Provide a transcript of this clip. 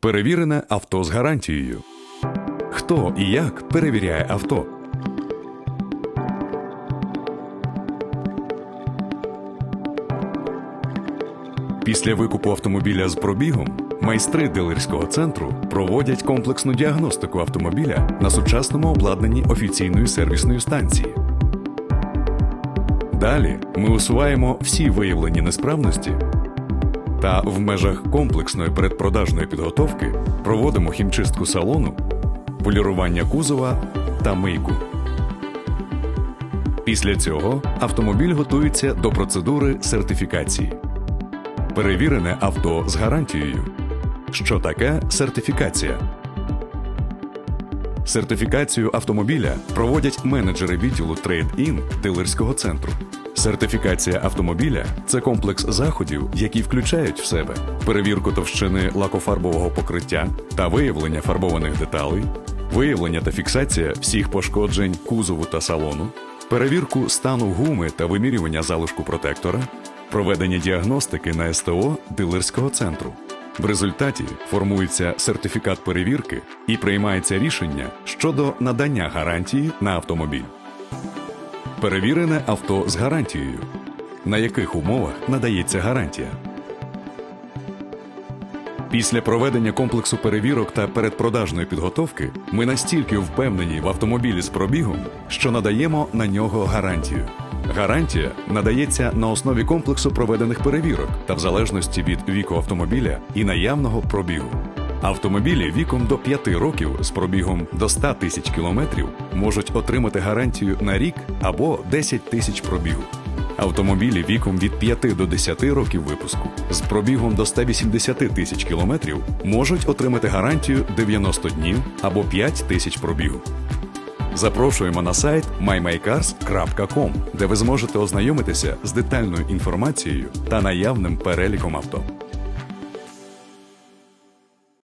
Перевірене авто з гарантією. Хто і як перевіряє авто? Після викупу автомобіля з пробігом майстри дилерського центру проводять комплексну діагностику автомобіля на сучасному обладнанні офіційної сервісної станції. Далі ми усуваємо всі виявлені несправності та в межах комплексної передпродажної підготовки проводимо хімчистку салону, полірування кузова та мийку. Після цього автомобіль готується до процедури сертифікації. Перевірене авто з гарантією. Що таке сертифікація? Сертифікацію автомобіля проводять менеджери відділу Trade-In дилерського центру. Сертифікація автомобіля це комплекс заходів, які включають в себе перевірку товщини лакофарбового покриття та виявлення фарбованих деталей, виявлення та фіксація всіх пошкоджень кузову та салону, перевірку стану гуми та вимірювання залишку протектора, проведення діагностики на СТО дилерського центру. В результаті формується сертифікат перевірки і приймається рішення щодо надання гарантії на автомобіль. Перевірене авто з гарантією. На яких умовах надається гарантія? Після проведення комплексу перевірок та передпродажної підготовки ми настільки впевнені в автомобілі з пробігом, що надаємо на нього гарантію. Гарантія надається на основі комплексу проведених перевірок та в залежності від віку автомобіля і наявного пробігу. Автомобілі віком до 5 років з пробігом до 100 тисяч кілометрів можуть отримати гарантію на рік або 10 тисяч пробігу. Автомобілі віком від 5 до 10 років випуску з пробігом до 180 тисяч кілометрів можуть отримати гарантію 90 днів або 5 тисяч пробігу. Запрошуємо на сайт mymycars.com, де ви зможете ознайомитися з детальною інформацією та наявним переліком авто.